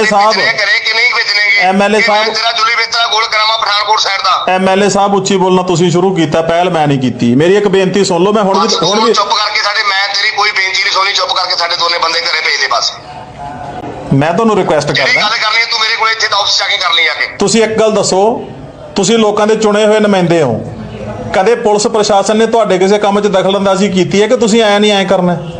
MLA ਸਾਹਿਬ। ਕਰੇ ਕਿ ਨਹੀਂ ਭੇਜਣੇਗੇ MLA ਸਾਹਿਬ। ਤੇਰਾ ਜੁਲੀ ਵੇਚਦਾ ਗੋਲ ਕਰਾਵਾਂ ਪਠਾਨਕੋਟ ਸਾਈਡ ਦਾ। ਐਮਐਲਏ ਸਾਹਿਬ ਉੱਚੀ ਬੋਲਣਾ ਤੁਸੀਂ ਸ਼ੁਰੂ ਕੀਤਾ ਪਹਿਲ ਮੈਂ ਨਹੀਂ ਕੀਤੀ। ਮੇਰੀ ਇੱਕ ਬੇਨਤੀ ਸੁਣ ਲਓ ਮੈਂ ਹੁਣ ਬਸ ਵੀ ਹੁਣ ਵੀ ਚੁੱਪ ਕਰਕੇ ਸਾਡੇ ਮੈਂ ਤੇਰੀ ਕੋਈ ਬੇਨਤੀ ਨਹੀਂ ਸੁਣੀ ਚੁੱਪ ਕਰਕੇ ਸਾਡੇ ਦੋਨੇ ਬੰਦੇ ਘਰੇ ਭੇਜ ਦੇ ਬਸ। ਮੈਂ ਤੁਹਾਨੂੰ ਰਿਕੁਐਸਟ ਜਿਹੜੀ ਕਰਦਾ। ਗੱਲ ਕਰਨੀ ਹੈ ਤੂੰ ਮੇਰੇ ਕੋਲ ਇੱਥੇ ਤਾਂ ਆਫਿਸ ਜਾ ਕੇ ਕਰ ਲਈ ਆ ਕੇ। ਤੁਸੀਂ ਇੱਕ ਗੱਲ ਦੱਸੋ ਤੁਸੀਂ ਲੋਕਾਂ ਦੇ ਚੁਣੇ ਹੋਏ ਨੁਮਾਇੰਦੇ ਹੋ। ਕਦੇ ਪੁਲਿਸ ਪ੍ਰਸ਼ਾਸਨ ਨੇ ਤੁਹਾਡੇ ਕਿਸੇ ਕੰਮ 'ਚ ਦਖਲਅੰਦਾਜ਼ੀ ਕੀਤੀ ਹੈ ਕਿ ਤੁਸੀਂ ਐ ਨਹੀਂ ਐ ਕਰਨਾ? ਹੈ?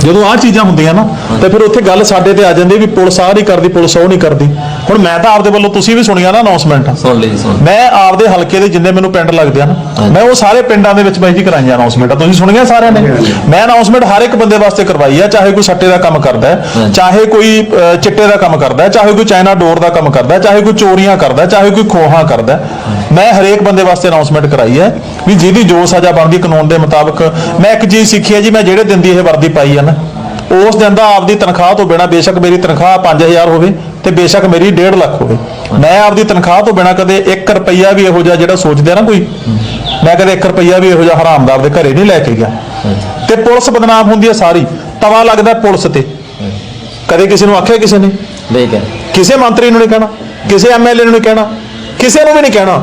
ਜਦੋਂ ਆਹ ਚੀਜ਼ਾਂ ਹੁੰਦੀਆਂ ਨਾ ਤੇ ਫਿਰ ਉੱਥੇ ਗੱਲ ਸਾਡੇ ਤੇ ਆ ਜਾਂਦੀ ਵੀ ਪੁਲਿਸ ਆਹ ਨਹੀਂ ਕਰਦੀ ਪੁਲਿਸ ਉਹ ਨਹੀਂ ਕਰਦੀ। ਹੁਣ ਮੈਂ ਤਾਂ ਆਪਦੇ ਵੱਲੋਂ ਤੁਸੀਂ ਵੀ ਸੁਣੀਆਂ ਨਾ ਅਨਾਉਂਸਮੈਂਟ ਸੁਣ ਲਈ ਸੁਣ ਮੈਂ ਆਪਦੇ ਹਲਕੇ ਦੇ ਜਿੰਨੇ ਮੈਨੂੰ ਪਿੰਡ ਲੱਗਦੇ ਆ ਨਾ ਮੈਂ ਉਹ ਸਾਰੇ ਪਿੰਡਾਂ ਦੇ ਵਿੱਚ ਬਾਈ ਜੀ ਕਰਾਈਆਂ ਅਨਾਉਂਸਮੈਂਟਾਂ ਤੁਸੀਂ ਸੁਣੀਆਂ ਸਾਰਿਆਂ ਨੇ? ਮੈਂ ਅਨਾਉਂਸਮੈਂਟ ਹਰ ਇੱਕ ਬੰਦੇ ਵਾਸਤੇ ਕਰਵਾਈ ਆ ਚਾਹੇ ਕੋਈ ਸੱਟੇ ਦਾ ਕੰਮ ਕਰਦਾ ਹੈ ਹਾਂਜੀ। ਚਾਹੇ ਕੋਈ ਅਹ, ਚਿੱਟੇ ਦਾ ਕੰਮ ਕਰਦਾ ਹੈ ਚਾਹੇ ਕੋਈ ਚਾਈਨਾ ਡੋਰ ਦਾ ਕੰਮ ਕਰਦਾ ਹੈ ਚਾਹੇ ਕੋਈ ਚੋਰੀਆਂ ਕਰਦਾ ਹੈ ਚਾਹੇ ਕੋਈ ਖੋਹਾਂ ਕਰਦਾ ਹੈ। ਮੈਂ ਹਰੇਕ ਬੰਦੇ ਵਾਸਤੇ ਅਨਾਉਂਸਮੈਂਟ ਕਰਾਈ ਹੈ ਵੀ ਜਿਹਦੀ ਜੋ ਸਜ਼ਾ ਬਣਦੀ ਕਾਨੂੰਨ ਦੇ ਮੁਤਾਬਕ ਮੈਂ ਇੱਕ ਚੀਜ਼ ਸਿੱਖੀ ਹੈ ਜੀ ਮੈਂ ਜਿਹੜੇ ਦਿਨ ਦੀ ਇਹ ਵਰਦੀ ਪਾਈ ਹੈ ਨਾ ਉਸ ਦਿਨ ਦਾ ਆਪਦੀ ਤਨਖਾਹ ਤੋਂ ਬਿਨਾ ਬੇਸ਼ੱਕ ਮੇਰੀ ਤਨਖਾਹ 5000 ਹੋਵੇ ਤੇ ਬੇਸ਼ੱਕ ਮੇਰੀ 1.5 ਲੱਖ ਹੋਵੇ। ਮੈਂ ਆਪਦੀ ਤਨਖਾਹ ਤੋਂ ਬਿਨਾ ਕਦੇ 1 ਰੁਪਈਆ ਵੀ ਇਹੋ ਜਿਹਾ ਜਿਹੜਾ ਸੋਚਦੇ ਆ ਨਾ ਕੋਈ ਮੈਂ ਕਦੇ 1 ਰੁਪਈਆ ਵੀ ਇਹੋ ਜਿਹਾ ਹਰਾਮ ਦਾ ਘਰੇ ਨਹੀਂ ਲੈ ਕੇ ਗਿਆ। ਤੇ ਪੁਲਿਸ ਬਦਨਾਮ ਹੁੰਦੀ ਹੈ ਸਾਰੀ ਤਵਾ ਲੱਗਦਾ ਪੁਲਿਸ ਤੇ। ਕਦੇ ਕਿਸੇ ਨੂੰ ਆਖਿਆ ਕਿਸੇ ਨੇ? ਠੀਕ ਹੈ ਕਿਸੇ ਮੰਤਰੀ ਨੂੰ ਨਹੀਂ ਕਹਿਣਾ ਕਿਸੇ ਐਮਐਲਏ ਨੂੰ ਨਹੀਂ ਕਹਿਣਾ ਕਿਸੇ ਨੂੰ ਵੀ ਨਹੀਂ ਕਹਿਣਾ।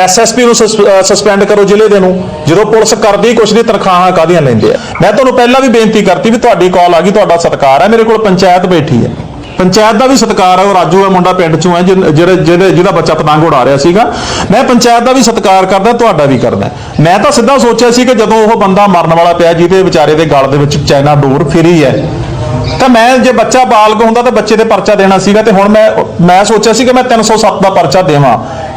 ਐਸਐਸਪੀ ਨੂੰ ਸਸਪੈਂਡ ਕਰੋ ਜ਼ਿਲ੍ਹੇ ਦੇ ਨੂੰ, ਜਦੋਂ ਪੁਲਿਸ ਕਰਦੀ ਕੁਛ ਦੀ ਤਨਖਾਹਾਂ ਕਾਦੀਆਂ ਲੈਂਦੇ ਆ। ਮੈਂ ਤੁਹਾਨੂੰ ਪਹਿਲਾਂ ਵੀ ਬੇਨਤੀ ਕਰਤੀ ਵੀ ਤੁਹਾਡੀ ਕਾਲ ਆ ਗਈ, ਤੁਹਾਡਾ ਸਤਿਕਾਰ ਹੈ ਮੇਰੇ ਕੋਲ ਪੰਚਾਇਤ ਬੈਠੀ ਹੈ ਪੰਚਾਇਤ ਦਾ ਵੀ ਸਤਿਕਾਰ ਹੈ ਉਹ ਰਾਜੂ ਹੈ ਮੁੰਡਾ ਪਿੰਡ ਚੋਂ ਹੈ ਜਿਹਨ- ਜਿਹਦਾ ਬੱਚਾ ਪਤੰਗ ਉਡਾ ਰਿਹਾ ਸੀਗਾ। ਮੈਂ ਪੰਚਾਇਤ ਦਾ ਵੀ ਸਤਿਕਾਰ ਕਰਦਾ, ਤੁਹਾਡਾ ਵੀ ਕਰਦਾ। ਮੈਂ ਤਾਂ ਸਿੱਧਾ ਸੋਚਿਆ ਸੀ ਕਿ ਜਦੋਂ ਉਹ ਬੰਦਾ ਮਰਨ ਵਾਲਾ ਪਿਆ, ਜਿਹਦੇ ਵਿਚਾਰੇ ਦੇ ਗਲ ਦੇ ਵਿੱਚ ਚਾਈਨਾ ਡੋਰ ਫਿਰੀ ਹੈ, ਤਾਂ ਮੈਂ ਜੇ ਬੱਚਾ ਬਾਲਗ ਹੁੰਦਾ ਤਾਂ ਬੱਚੇ ਤੇ ਪਰਚਾ ਦੇਣਾ ਸੀਗਾ ਤੇ ਹੁਣ ਮੈਂ ਮੈਂ ਸੋਚਿਆ ਸੀ ਕਿ ਮੈਂ 307 ਦਾ ਪਰਚਾ ਦੇਵਾਂ।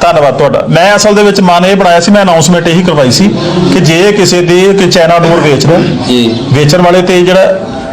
ਧੰਨਵਾਦ ਤੁਹਾਡਾ। ਮੈਂ ਅਸਲ ਦੇ ਵਿੱਚ ਮਨ ਇਹ ਬਣਾਇਆ ਸੀ ਮੈਂ ਅਨਾਉਂਸਮੈਂਟ ਇਹੀ ਕਰਵਾਈ ਸੀ ਕਿ ਜੇ ਕਿਸੇ ਦੀ ਕਿ ਚਾਈਨਾ ਡੋਰ ਵੇਚਦਾ ਜੀ। ਵੇਚਣ ਵਾਲੇ ਤੇ ਜਿਹੜਾ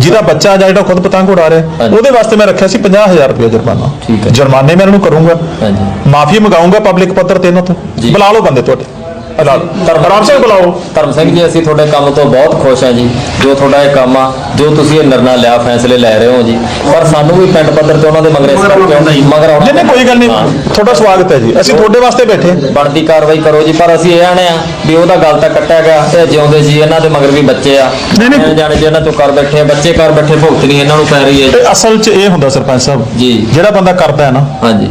ਜਿਹਦਾ ਬੱਚਾ ਜਾਂ ਜਿਹੜਾ ਖੁਦ ਪਤੰਗ ਉਡਾ ਰਿਹਾ। ਉਹਦੇ ਵਾਸਤੇ ਮੈਂ ਰੱਖਿਆ ਸੀ 50000 ਰੁਪਏ ਜੁਰਮਾਨਾ। ਜੁਰਮਾਨੇ ਮੈਂ ਇਹਨਾਂ ਨੂੰ ਕਰੂੰਗਾ। ਹਾਂਜੀ। ਮਾਫੀ ਮੰਗਾਉਂਗਾ ਪਬਲਿਕ ਪੱਧਰ ਤੇ ਇਹਨਾਂ ਤੋਂ। ਬੁਲਾ ਲਓ ਬੰਦੇ ਤੁਹਾਡੇ। ਆਰਾਮ ਸਿੰਘ ਬੁਲਾਓ। ਧਰਮ ਸਿੰਘ ਜੀ ਅਸੀਂ ਤੁਹਾਡੇ ਕੰਮ ਤੋਂ ਬਹੁਤ ਖੁਸ਼ ਹਾਂ ਜੀ। ਜੋ ਤੁਹਾਡਾ ਇਹ ਕੰਮ ਆ ਜੋ ਤੁਸੀਂ ਇਹ ਨਿਰਣਾ ਲਿਆ ਫੈਸਲੇ ਲੈ ਰਹੇ ਹੋ ਜੀ ਪਰ ਸਾਨੂੰ ਵੀ ਪਿੰਡ ਪੱਧਰ ਤੇ ਉਹਨਾਂ ਦੇ ਮਗਰ ਮਗਰ ਆਉਣਾ ਨਹੀਂ ਨਹੀਂ ਕੋਈ ਗੱਲ ਨਹੀਂ। ਤੁਹਾਡਾ ਸਵਾਗਤ ਹੈ ਜੀ ਅਸੀਂ ਤੁਹਾਡੇ ਵਾਸਤੇ ਬੈਠੇ। ਬਣਦੀ ਕਾਰਵਾਈ ਕਰੋ ਜੀ ਪਰ ਅਸੀਂ ਇਹ ਆਣੇ ਆ ਵੀ ਉਹਦਾ ਗੱਲ ਤਾਂ ਕੱਟਿਆ ਗਿਆ ਇਹ ਜਿਉਂਦੇ ਜੀ ਇਹਨਾਂ ਦੇ ਮਗਰ ਵੀ ਬੱਚੇ ਆ ਨਹੀਂ, ਨਹੀਂ। ਜਾਣੇ ਜੀ ਇਹਨਾਂ ਤੋਂ ਕਰ ਬੈਠੇ ਆ ਬੱਚੇ ਕਰ ਬੈਠੇ ਭੁਗਤ ਨਹੀਂ ਇਹਨਾਂ ਨੂੰ ਪੈ ਰਹੀ ਹੈ। ਤੇ ਅਸਲ 'ਚ ਇਹ ਹੁੰਦਾ ਸਰਪੰਚ ਸਾਹਿਬ ਜੀ ਜਿਹੜਾ ਬੰਦਾ ਕਰਦਾ ਹੈ ਨਾ ਹਾਂਜੀ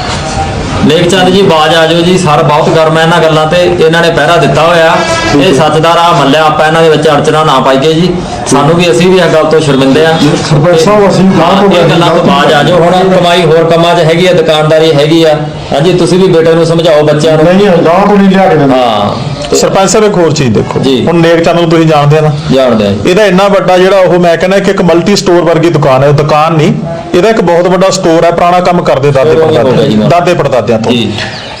ਲੇਖ ਚੰਦ ਜੀ ਬਾਜ ਆ ਜਾਓ ਜੀ ਸਰ ਬਹੁਤ ਗਰਮ ਹੈ ਇਹਨਾਂ ਗੱਲਾਂ ਤੇ ਇਹਨਾਂ ਨੇ ਪਹਿਰਾ ਦਿੱਤਾ ਹੋਇਆ। ਇਹ ਸੱਚ ਦਾ ਰਾਹ ਮੱਲਿਆ ਆਪਾਂ ਇਹਨਾਂ ਦੇ ਵਿੱਚ ਅੜਚਣਾ ਨਾ ਪਾਈਏ ਜੀ। ਸਾਨੂੰ ਵੀ ਅਸੀਂ ਵੀ ਇਹ ਗੱਲ ਤੋਂ ਸ਼ਰਮਿੰਦੇ ਆ ਸਰਪੰਚ ਸਾਹਿਬ, ਅਸੀਂ ਗਾਂਹ ਤੋਂ ਇਹ ਗੱਲਾਂ ਤੋਂ ਬਾਜ ਆ ਜਾਓ। ਹੁਣ ਕਮਾਈ ਹੋਰ ਕੰਮਾਂ 'ਚ ਹੈਗੀ ਆ ਦੁਕਾਨਦਾਰੀ ਹੈਗੀ ਆ। ਹਾਂਜੀ ਤੁਸੀਂ ਵੀ ਬੇਟੇ ਨੂੰ ਸਮਝਾਓ ਬੱਚਿਆਂ ਨੂੰ। ਨਹੀਂ ਗਾਂ ਤੋਂ ਨਹੀਂ ਲਿਆ ਕੇ ਦਿੰਦੇ। ਹਾਂ। ਸਰਪੰਚ ਸਾਹਿਬ ਇੱਕ ਹੋਰ ਚੀਜ਼ ਦੇਖੋ। ਜੀ। ਹੁਣ ਨੇਕ ਚੰਦ ਨੂੰ ਤੁਸੀਂ ਜਾਣਦੇ ਆ ਨਾ। ਜਾਣਦੇ ਆ ਜੀ। ਇਹਦਾ ਇੰਨਾ ਵੱਡਾ ਜਿਹੜਾ ਉਹ ਮੈਂ ਕਹਿੰਦਾ ਕਿ ਇੱਕ ਮਲਟੀ ਸਟੋਰ ਵਰਗੀ ਦੁਕਾਨ ਹੈ ਉਹ ਦੁਕਾਨ ਨਹੀਂ। ਇਹਦਾ ਇੱਕ ਬਹੁਤ ਵੱਡਾ ਸਟੋਰ ਹੈ ਪੁਰਾਣਾ ਕੰਮ ਕਰਦੇ ਦਾਦੇ ਪੜਦਾਦੇ। ਦਾਦੇ ਪੜਦਾਦਿਆਂ ਤੋਂ।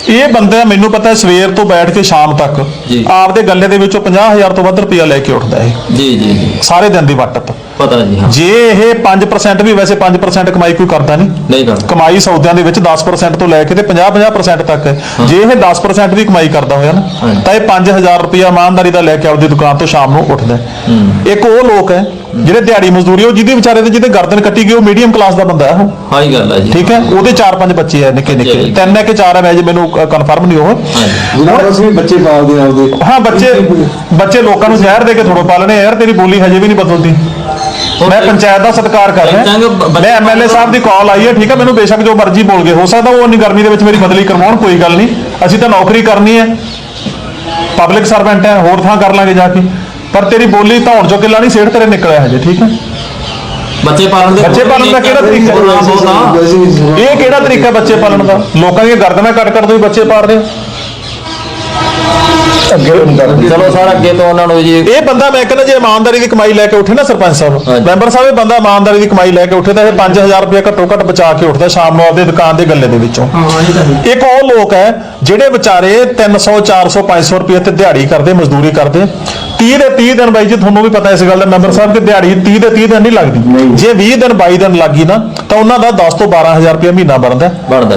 ਇਹ ਬੰਦਾ ਮੈਨੂੰ ਪਤਾ ਸਵੇਰ ਤੋਂ ਬੈਠ ਕੇ ਸ਼ਾਮ ਤੱਕ। ਆਪਦੇ ਗੱਲੇ ਦੇ ਵਿੱਚੋਂ 50000 ਤੋਂ ਵੱਧ ਰੁਪਇਆ ਲੈ ਕੇ ਉੱਠਦਾ ਹੈ ਜੀ ਜੀ। ਸਾਰੇ ਦਿਨ ਦੀ ਵੱਟ। ਪਤਾ ਜੀ ਹਾਂ। ਜੇ ਇਹ 5% ਵੀ ਵੈਸੇ 5% ਕਮਾਈ ਕੋਈ ਕਰਦਾ ਨਹੀਂ। ਨਹੀਂ ਕਰਦਾ। ਕਮਾਈ ਸੌਦਿਆਂ ਦੇ ਵਿੱਚ 10% ਤੋਂ ਲੈ ਕੇ ਤੇ 50-50% ਤੱਕ। ਹੈ। ਜੇ ਇਹ 10% ਵੀ ਕਮਾਈ ਕਰਦਾ ਹੋਇਆ ਨਾ। ਤਾਂ ਇਹ 5000 ਰੁਪਇਆ ਇਮਾਨਦਾਰੀ ਦਾ ਲੈ ਕੇ ਆਪਦੀ ਦੁਕਾਨ ਤੋਂ ਸ਼ਾਮ ਨੂੰ ਉੱਠਦਾ। ਇੱਕ ਉਹ ਲੋਕ ਹੈ ਜਿਹੜੇ ਦਿਹਾੜੀ ਮਜ਼ਦੂਰੀ ਉਹ ਜਿਹਦੇ ਵਿਚਾਰੇ ਦੇ ਜਿਹਦੇ ਗਰਦਨ ਕੱਟੀ ਗਈ ਉਹ ਮੀਡੀਅਮ ਕਲਾਸ ਦਾ ਬੰਦਾ ਹੈ। ਉਹ ਹਾਂ ਹੀ ਗੱਲ ਹੈ ਜੀ। ਠੀਕ ਹੈ? ਉਹਦੇ 4-5 ਬੱਚੇ ਹੈ ਨਿੱਕੇ ਨਿੱਕੇ। ਜੀ। ਤਿੰਨ ਹੈ ਕਿ ਚਾਰ ਹੈ ਮੈਂ ਜੇ ਮੈਨੂੰ ਕਨਫਰਮ ਨਹੀਂ ਉਹ। ਹਾਂਜੀ। ਜਿਹਨਾਂ ਅਸੀਂ ਵੀ ਬੱਚੇ ਪਾਲਦੇ ਆ ਆਪਦੇ ਹਾਂ ਬੱਚੇ ਬੱਚੇ ਲੋਕਾਂ ਨੂੰ ਜ਼ਹਿਰ ਦੇ ਕੇ ਥੋੜੋ ਪਾਲਣੇ ਆ ਯਾਰ ਤੇਰੀ ਬੋਲੀ ਹਜੇ ਵੀ ਨਹੀਂ ਬਦਲਦੀ। ਮੈਂ ਪੰਚਾਇਤ ਦਾ ਸਤਿਕਾਰ ਕਰ ਰਿਹਾ। ਚੰਗਾ, ਬ- ਮੈਂ ਐਮਐਲਏ ਸਾਹਿਬ ਦੀ ਕਾਲ ਆਈ ਹੈ ਠੀਕ ਹੈ? ਮੈਨੂੰ ਬੇਸ਼ੱਕ ਜੋ ਮਰਜ਼ੀ ਬੋਲ ਗਏ। ਹੋ ਸਕਦਾ ਉਹ ਉਨੀ ਗਰਮੀ ਦੇ ਵਿੱਚ ਮੇਰੀ ਬਦਲੀ ਕਰਵਾਉਣ ਕੋਈ ਗੱਲ ਨਹੀਂ। ਅਸੀਂ ਤਾਂ ਨੌਕਰੀ ਕਰਨੀ ਹੈ। ਪਬਲਿਕ ਸਰਵੈਂਟ ਹੈ ਹੋਰ ਥਾਂ ਕਰ ਲਾਂਗੇ ਜਾ ਕੇ। ਪਰ ਤੇਰੀ ਬੋਲੀ ਧੌਣ ਚੋਂ ਕਿੱਲਾ ਨਹੀਂ ਸੇੜ ਤੇਰੇ ਨਿਕਲਿਆ ਹਜੇ ਠੀਕ ਹੈ? ਬੱਚੇ ਪਾਲਣ ਦੇ ਬੱਚੇ ਪਾਲਣ ਦਾ ਕਿਹੜਾ ਤਰੀਕਾ? ਵੀ ਇਹ ਕਿਹੜਾ ਤਰੀਕਾ ਬੱਚੇ ਪਾਲਣ ਦਾ? ਲੋਕਾਂ ਦੀਆਂ ਗਰਦਨਾਂ ਕੱਟ ਕੱਟ ਤੁਸੀਂ ਬੱਚੇ ਪਾਲ ਰਹੇ ਹੋ? ਅੱਗੇ ਨਹੀਂ ਕਰਦੇ ਚਲੋ ਸਰ ਅੱਗੇ ਤੋਂ ਉਹਨਾਂ ਨੂੰ ਜੀ। ਇਹ ਬੰਦਾ ਮੈਂ ਕਹਿੰਦਾ ਜੇ ਇਮਾਨਦਾਰੀ ਦੀ ਕਮਾਈ ਲੈ ਕੇ ਉੱਠੇ ਨਾ ਸਰਪੰਚ ਸਾਹਿਬ। ਹਾਂਜੀ। ਮੈਂਬਰ ਸਾਹਿਬ ਇਹ ਬੰਦਾ ਇਮਾਨਦਾਰੀ ਦੀ ਕਮਾਈ ਲੈ ਕੇ ਉੱਠੇ ਤਾਂ ਇਹ 5000 ਰੁਪਏ ਘੱਟੋ ਘੱਟ ਬਚਾ ਕੇ ਉੱਠਦਾ ਸ਼ਾਮ ਨੂੰ ਆਪਦੀ ਦੁਕਾਨ ਦੇ ਗੱਲੇ ਦੇ ਵਿੱਚੋਂ। ਇੱਕ ਉਹ ਲੋਕ ਹੈ ਜਿਹੜੇ ਵਿਚਾਰੇ 300 400 500 ਰੁਪਏ ਤੇ ਦਿਹਾੜੀ ਕਰਦੇ ਮਜ਼ਦੂਰੀ ਕਰਦੇ। 30 ਦੇ 30 ਦਿਨ ਬਾਈ ਜੀ ਤੁਹਾਨੂੰ ਵੀ ਪਤਾ ਇਸ ਗੱਲ ਦਾ ਮੈਂਬਰ ਸਾਹਿਬ ਕਿ ਦਿਹਾੜੀ 30 ਦੇ 30 ਦਿਨ ਨਹੀਂ ਲੱਗਦੀ। ਜੇ 20 ਦਿਨ 22 ਦਿਨ ਲੱਗੀ ਨਾ ਤਾਂ ਉਹਨਾਂ ਦਾ 10 ਤੋਂ 12000 ਰੁਪਏ ਮਹੀਨਾ ਬਣਦਾ।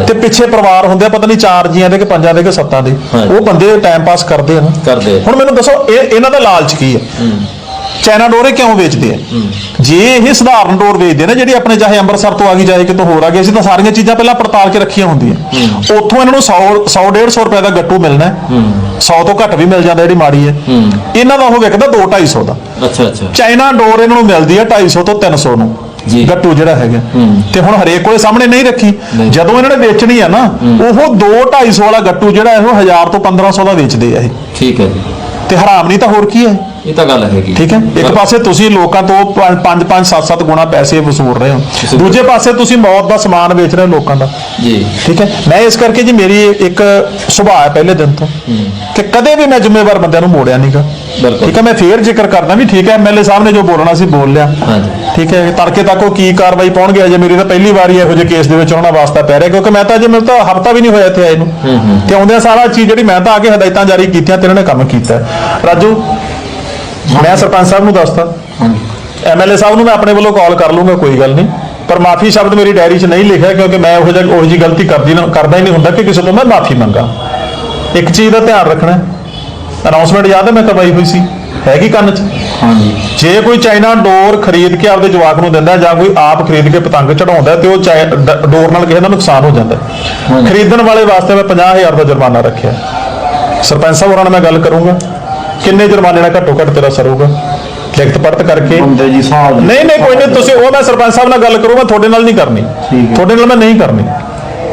ਤੇ ਪਿੱਛੇ ਪਰਿਵਾਰ ਹੁੰਦੇ ਆ ਪਤਾ ਨਹੀਂ ਚਾਰ ਜੀਆਂ ਦੇ ਕਿ ਪੰਜਾਂ ਦੇ ਕਿ ਸੱਤਾਂ ਦੇ। ਉਹ ਬੰਦੇ ਟਾਈਮ ਪਾਸ ਕਰਦੇ ਆ ਨਾ। ਕਰਦੇ। ਹੁਣ ਮੈਨੂੰ ਦੱਸੋ ਇਹ ਇਹਨਾਂ ਦਾ ਲਾਲਚ ਕੀ ਹੈ। ਚਾਈਨਾ ਡੋਰ ਇਹ ਕਿਉਂ ਵੇਚਦੇ ਆ? ਜੇ ਇਹ ਸਧਾਰਨ ਡੋਰ ਵੇਚਦੇ ਨੇ ਜਿਹੜੀ ਆਪਣੇ ਚਾਹੇ ਅੰਮ੍ਰਿਤਸਰ ਤੋਂ ਆ ਗਈ ਚਾਹੇ ਕਿਤੋਂ ਹੋਰ ਆ ਗਈ ਅਸੀਂ ਤਾਂ ਸਾਰੀਆਂ ਚੀਜ਼ਾਂ ਪਹਿਲਾਂ ਪੜਤਾਲ ਕੇ ਰੱਖੀਆਂ ਹੁੰਦੀਆਂ। ਉੱਥੋਂ ਇਹਨਾਂ ਨੂੰ 100 100 150 ਰੁਪਏ ਦਾ ਗੱਟੂ ਮਿਲਣਾ ਹੈ। 100 ਤੋਂ ਘੱਟ ਵੀ ਮਿਲ ਜਾਂਦਾ ਜਿਹੜੀ ਮਾੜੀ ਹੈ। ਇਹਨਾਂ ਦਾ ਉਹ ਵਿਕਦਾ 2 250 ਦਾ। ਅੱਛਾ ਅੱਛਾ। ਚਾਈਨਾ ਡੋਰ ਇਹਨਾਂ ਨੂੰ ਮਿਲਦੀ ਹੈ 250 ਤੋਂ 300 ਨੂੰ ਜੀ। ਗੱਟੂ ਜਿਹੜਾ ਹੈਗਾ। ਤੇ ਹੁਣ ਹਰੇਕ ਕੋਲੇ ਸਾਹਮਣੇ ਨਹੀਂ ਰੱਖੀ। ਜਦੋਂ ਇਹਨਾਂ ਨੇ ਵੇਚਣੀ ਆ ਨਾ ਉਹ 2 250 ਵਾਲਾ ਗੱਟੂ ਜਿਹੜਾ ਹੈ ਉਹ 1000 ਤੋਂ 1500 ਦਾ ਵੇਚਦੇ ਆ ਇਹ। ਠੀਕ ਹੈ ਜੀ। ਤੇ ਹਰਾਮ ਨਹੀਂ ਤਾਂ ਹੋਰ ਕੀ ਹੈ? ਇਹ ਤਾਂ ਗੱਲ ਹੈਗੀ। ਠੀਕ ਹੈ? ਇੱਕ ਪਾਸੇ ਤੁਸੀਂ ਲੋਕਾਂ ਤੋਂ 5 5 7 7 ਗੁਣਾ ਪੈਸੇ ਵਸੂਲ ਰਹੇ ਹੋ। ਦੂਜੇ ਪਾਸੇ ਤੁਸੀਂ ਮੌਤ ਦਾ ਸਮਾਨ ਵੇਚ ਰਹੇ ਹੋ ਲੋਕਾਂ ਦਾ। ਜੀ। ਠੀਕ ਹੈ? ਮੈਂ ਇਸ ਕਰਕੇ ਜੀ ਮੇਰੀ ਇੱਕ ਸੁਭਾਅ ਹੈ ਪਹਿਲੇ ਦਿਨ ਤੋਂ ਕਿ ਕਦੇ ਵੀ ਮੈਂ ਜ਼ਿੰਮੇਵਾਰ ਬੰਦਿਆਂ ਨੂੰ ਮੋੜਿਆ ਨਹੀਂਗਾ। ਠੀਕ ਹੈ? ਮੈਂ ਫੇਰ ਜ਼ਿਕਰ ਕਰਦਾ ਵੀ ਠੀਕ ਹੈ ਐਮਐਲਏ ਸਾਹਿਬ ਨੇ ਜੋ ਬੋਲਣਾ ਸੀ ਬੋਲ ਲਿਆ। ਹਾਂਜੀ। ਠੀਕ ਹੈ? ਤੜਕੇ ਤੱਕ ਉਹ ਕੀ ਕਾਰਵਾਈ ਪਾਉਣਗੇ? ਅਜੇ ਮੇਰੀ ਤਾਂ ਪਹਿਲੀ ਵਾਰੀ ਇਹੋ ਜਿਹੇ ਕੇਸ ਦੇ ਵਿੱਚ ਆਉਣਾ ਵਾਸਤਾ ਪੈ ਰਿਹਾ ਕਿਉਂਕਿ ਮੈਂ ਤਾਂ ਅਜੇ ਮੈਨੂੰ ਤਾਂ ਹਫਤਾ ਵੀ ਨਹੀਂ ਹੋਇਆ ਇੱਥੇ ਆਏ ਨੂੰ। ਤੇ ਆਉਂਦਿਆਂ ਸਾਰਾ ਚੀਜ਼ ਜਿਹੜੀ ਮੈਂ ਤਾਂ ਆ ਕੇ ਹਦਾਇਤਾਂ ਜਾਰੀ ਕੀਤੀਆਂ ਤੇ ਇਹਨਾਂ ਨੇ ਕੰਮ ਕੀਤਾ। ਰਾਜੂ ਮੈਂ ਸਰਪੰਚ ਸਾਹਿਬ ਨੂੰ ਦੱਸਤਾ। ਐਮਐਲਏ ਸਾਹਿਬ ਨੂੰ ਮੈਂ ਆਪਣੇ ਵੱਲੋਂ ਕਾਲ ਕਰ ਲੂੰਗਾ ਕੋਈ ਗੱਲ ਨਹੀਂ। ਪਰ ਮਾਫੀ ਸ਼ਬਦ ਮੇਰੀ ਡਾਇਰੀ 'ਚ ਨਹੀਂ ਲਿਖਿਆ ਕਿਉਂਕਿ ਮੈਂ ਉਹੋ ਜਿਹਾ ਉਹੋ ਜਿਹੀ ਗਲਤੀ ਕਰਦੀ ਨਾ ਕਰਦਾ ਹੀ ਨਹੀਂ ਹੁੰਦਾ ਕਿ ਕਿਸੇ ਤੋਂ ਮੈਂ ਮਾਫੀ ਮੰਗਾ। ਇੱਕ ਚੀਜ਼ ਦਾ ਧਿਆਨ ਰੱਖਣਾ ਅਨਾਉਂਸਮੈਂਟ ਯਾਦ ਹੈ ਮੈਂ ਕਰਵਾਈ ਹੋਈ ਸੀ? ਹੈਗੀ ਕੰਨ 'ਚ? ਹਾਂਜੀ। ਜੇ ਕੋਈ ਚਾਈਨਾ ਡੋਰ ਖਰੀਦ ਕੇ ਆਪਦੇ ਜਵਾਕ ਨੂੰ ਦਿੰਦਾ ਜਾਂ ਕੋਈ ਆਪ ਖਰੀਦ ਕੇ ਪਤੰਗ ਚੜਾਉਂਦਾ ਤੇ ਉਹ ਡੋਰ ਨਾਲ ਕਿਸੇ ਦਾ ਨੁਕਸਾਨ ਹੋ ਜਾਂਦਾ। ਖਰੀਦਣ ਵਾਲੇ ਵਾਸਤੇ ਮੈਂ 50000 ਦਾ ਜੁਰਮਾਨਾ ਰੱਖਿਆ। ਸਰਪੰਚ ਸਾਹਿਬ ਹੋਰਾਂ ਨਾਲ ਮੈਂ ਗੱਲ ਕਰੂੰਗਾ। ਕਿੰਨੇ ਜੁਰਮਾਨੇ ਨਾਲ ਘੱਟੋ ਘੱਟ ਤੇਰਾ ਸਰੂਗਾ ਲਿਖਤ ਪੜਤ ਕਰਕੇ। ਹੁੰਦੇ ਜੀ ਸਾਲ ਨਹੀਂ ਨਹੀਂ ਕੋਈ ਨਹੀਂ ਤੁਸੀਂ ਉਹ ਮੈਂ ਸਰਪੰਚ ਸਾਹਿਬ ਨਾਲ ਗੱਲ ਕਰੂੰਗਾ ਤੁਹਾਡੇ ਨਾਲ ਨਹੀਂ ਕਰਨੀ। ਤੁਹਾਡੇ ਨਾਲ ਮੈਂ ਨਹੀਂ ਕਰਨੀ।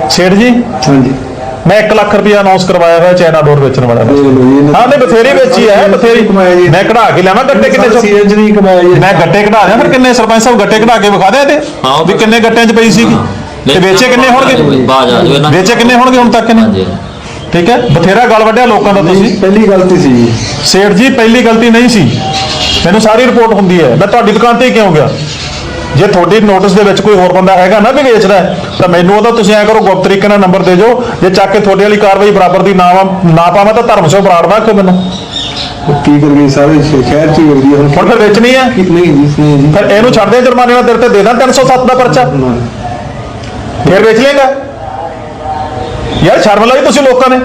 ਸੇਠ ਜੀ ਹਾਂਜੀ। ਮੈਂ 1 ਲੱਖ ਰੁਪਇਆ ਅਨਾਉਂਸ ਕਰਵਾਇਆ ਹੋਇਆ ਚਾਈਨਾ ਡੋਰ ਵੇਚਣ ਵਾਲਾ ਹਾਂ ਨਹੀਂ ਬਥੇਰੀ ਵੇਚੀ ਹੈ ਬਥੇਰੀ। ਕਮਾਇਆ ਜੀ। ਮੈਂ ਕਢਾ ਕੇ ਲਿਆਵਾਂ ਗੱਟੇ ਕਿੰਨੇ ਚ ਨਹੀਂ ਕਮਾਇਆ ਜੀ। ਮੈਂ ਗੱਟੇ ਕਢਾ ਦਿਆਂ ਫਿਰ ਕਿੰਨੇ ਸਰਪੰਚ ਸਾਹਿਬ ਗੱਟੇ ਕਢਾ ਕੇ ਵਿਖਾ ਦਿਆਂ ਤੇ ਵੀ ਕਿੰਨੇ ਗੱਟਿਆਂ 'ਚ ਪਈ ਸੀਗੀ? ਤੇ ਵੇਚੇ ਕਿੰਨੇ ਹੋਣਗੇ? ਵੇਚੇ ਕਿੰਨੇ ਹੋਣਗੇ ਹੁਣ ਤੱਕ ਹਾਂਜੀ। ਨੇ ਠੀਕ ਹੈ? ਬਥੇਰਾ ਗਲ ਵੱਢਿਆ ਲੋਕਾਂ ਦਾ ਤੁਸੀਂ। ਪਹਿਲੀ ਗਲਤੀ ਸੀ ਜੀ। ਸੇਠ ਜੀ ਪਹਿਲੀ ਗਲਤੀ ਨਹੀਂ ਸੀ। ਮੈਨੂੰ ਸਾਰੀ ਰਿਪੋਰਟ ਹੁੰਦੀ ਹੈ। ਮੈਂ ਤੁਹਾਡੀ ਦੁਕਾਨ ਤੇ ਹੀ ਕਿਉਂ ਗਿਆ? ਜੇ ਤੁਹਾਡੀ ਨੋਟਿਸ ਦੇ ਵਿੱਚ ਕੋਈ ਹੋਰ ਬੰਦਾ ਹੈਗਾ ਨਾ ਵੀ ਵੇਚਦਾ ਤਾਂ ਮੈਨੂੰ ਉਹਦਾ ਤੁਸੀਂ ਐ ਕਰੋ ਗੁਪਤ ਤਰੀਕੇ ਨਾਲ ਨੰਬਰ ਦੇ ਦਿਓ ਜੇ ਚੱਕ ਕੇ ਤੁਹਾਡੇ ਵਾਲੀ ਕਾਰਵਾਈ ਬਰਾਬਰ ਦੀ ਨਾ ਨਾ ਪਾਵਾਂ ਤਾਂ ਧਰਮ ਸੋ ਬਰਾੜਦਾ ਕਿ ਮੈਨੂੰ। ਕੀ ਕਰ ਗਈ ਸਾਰੇ ਸ਼ਹਿਰ ਚ ਹੀ। ਕਰਦੀ ਹੁਣ ਫਿਰ ਵੇਚਣੀ ਹੈ? ਨਹੀਂ ਜੀ ਫਿਰ ਇਹਨੂੰ ਛੱਡ ਦੇ ਜੁਰਮਾਨੇ ਨਾਲ ਤੇਰੇ ਤੇ ਦੇ ਦਾਂ 307 ਦਾ ਪਰਚਾ। ਫਿਰ ਵੇਚ ਲੇਗਾ ਯਾਰ ਸ਼ਰਮ ਲਾਈ ਤੁਸੀਂ ਲੋਕਾਂ ਨੇ।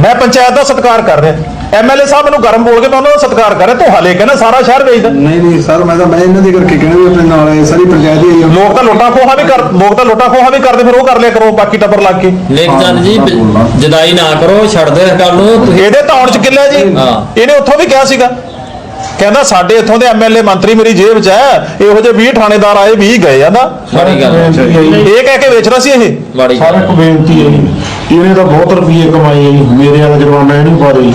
ਮੈਂ ਪੰਚਾਇਤ ਦਾ ਸਤਿਕਾਰ ਕਰ ਰਿਹਾ। ਐਮਐਲਏ ਸਾਹਿਬ ਮੈਨੂੰ ਗਰਮ ਬੋਲ ਕੇ ਮੈਂ ਉਹਨਾਂ ਦਾ ਸਤਿਕਾਰ ਕਰ ਰਿਹਾ। ਤੂੰ ਹਲੇ ਕਹਿੰਦਾ ਸਾਰਾ ਸ਼ਹਿਰ ਵੇਚਦਾ ਨਹੀਂ ਨਹੀਂ ਸਰ ਮੈਂ ਤਾਂ ਮੈਂ ਇਹਨਾਂ ਦੇ ਕਰਕੇ ਕਹਿਣਾ ਵੀ ਆਪਣੇ ਨਾਲ ਆਏ ਸਾਰੀ ਪੰਚਾਇਤ ਹੀ ਆਈ। ਲੋਕ ਤਾਂ ਲੋਟਾ ਖੋਹਾ ਵੀ ਕਰ ਲੋਕ ਤਾਂ ਲੋਟਾ ਖੋਹਾ ਵੀ ਕਰਦੇ ਫਿਰ ਉਹ ਕਰ ਲਿਆ ਕਰੋ ਬਾਕੀ ਟੱਬਰ ਲੱਗ ਕੇ। ਲੇਖ ਚੰਦ ਜੀ ਜਦਾਈ ਨਾ ਕਰੋ ਛੱਡ ਦਿਓ ਇਸ ਗੱਲ ਨੂੰ। ਤੁਸੀਂ ਇਹਦੇ ਧੌਣ ਚ ਕਿੱਲਾ ਜੀ। ਇਹਨੇ ਉੱਥੋਂ ਵੀ ਕਿਹਾ ਸੀਗਾ। ਕਹਿੰਦਾ ਸਾਡੇ ਇੱਥੋਂ ਦੇ ਐਮਐਲਏ ਮੰਤਰੀ ਮੇਰੀ ਜੇਬ 'ਚ ਹੈ ਇਹੋ ਜਿਹੇ 20 ਥਾਣੇਦਾਰ ਆਏ 20 ਗਏ ਜਾਂਦਾ ਬੜੀ ਗੱਲ ਹੈ। ਇਹ ਕਹਿ ਕੇ ਵੇਚਦਾ ਸੀ ਇਹ? ਸਾਰਾ ਗੱਲ ਬੇਨਤੀ ਹੈ ਜੀ। ਇਹਨੇ ਤਾਂ ਬਹੁਤ ਰੁਪਏ ਕਮਾਏ ਆ ਜੀ। ਮੇਰੇ ਵਾਲਾ ਜੁਰਮਾਨਾ ਇਹਨੂੰ ਪਾ ਦਿਓ ਜੀ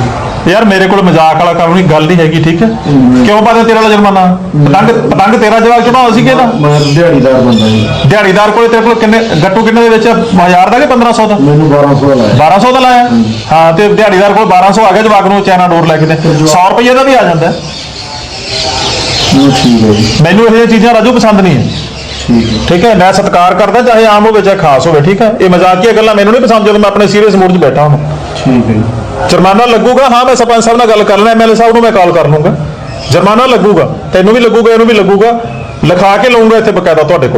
ਯਾਰ ਮੇਰੇ ਕੋਲ ਮਜ਼ਾਕ ਵਾਲਾ ਕੰਮ ਨਹੀਂ ਗੱਲ ਨਹੀਂ ਹੈਗੀ ਠੀਕ ਹੈ? ਕਿਉਂ ਪਾਦੇ ਤੇਰਾ ਵਾਲਾ ਜੁਰਮਾਨਾ? ਪਤੰਗ ਪਤੰਗ ਤੇਰਾ ਜਵਾਬ ਚੜਾਉਣਾ ਸੀ ਕਿਹਦਾ? ਮੈਂ ਦਿਹਾੜੀਦਾਰ ਬੰਦਾ ਜੀ। ਦਿਹਾੜੀਦਾਰ ਕੋਲੇ ਤੇਰੇ ਕੋਲ ਕਿੰਨੇ ਗੱਟੂ ਕਿੰਨੇ ਦੇ ਵਿੱਚ? 1000 ਦਾ ਕਿ 1500 ਦਾ? ਮੈਨੂੰ 1200 ਦਾ ਲਾਇਆ। 1200 ਦਾ ਲਾਇਆ? ਹਾਂ ਤੇ ਦਿਹਾੜੀਦਾਰ ਕੋਲ 1200 ਆ ਗਿਆ ਜਵਾਕ ਨੂੰ ਚਾਈਨਾ ਡੋਰ ਲੈ ਕੇ ਤੇ। 100 ਰੁਪਏ ਦਾ ਵੀ ਆ ਜਾਂਦਾ। ਮੈਨੂੰ ਇਹ ਚੀਜ਼ਾਂ ਰਾਜੂ ਪਸੰਦ ਨਹੀਂ ਹੈ। ਠੀਕ ਹੈ। ਮੈਂ ਸਤਿਕਾਰ ਕਰਦਾ ਚਾਹੇ ਆਮ ਹੋਵੇ ਚਾਹੇ ਖਾਸ ਹੋਵੇ ਠੀਕ ਹੈ? ਇਹ ਮਜ਼ਾਕੀਆ ਗੱਲਾਂ ਮੈਨੂੰ ਨਹੀਂ ਪਸੰਦ ਜਦੋਂ ਮੈਂ ਆਪਣੇ ਸੀਰੀਅਸ ਮੂਡ 'ਚ ਬੈਠਾ ਹਾਂ ਠੀਕ ਹੈ ਜੁਰਮਾਨਾ ਲੱਗੂਗਾ, ਹਾਂ, ਮੈਂ ਸਰਪੰਚ ਸਾਹਿਬ ਨਾਲ ਗੱਲ ਕਰ ਲੈਣਾ ਐਮਐਲਏ ਸਾਹਿਬ ਨੂੰ ਮੈਂ ਕਾਲ ਕਰ ਲੂੰਗਾ। ਜੁਰਮਾਨਾ ਲੱਗੂਗਾ, ਤੈਨੂੰ ਵੀ ਲੱਗੂਗਾ, ਇਹਨੂੰ ਵੀ ਲੱਗੂਗਾ, ਲਿਖਾ ਕੇ ਲਊਂਗਾ ਇੱਥੇ ਬਕਾਇਦਾ ਤੁਹਾਡੇ ਕੋਲ।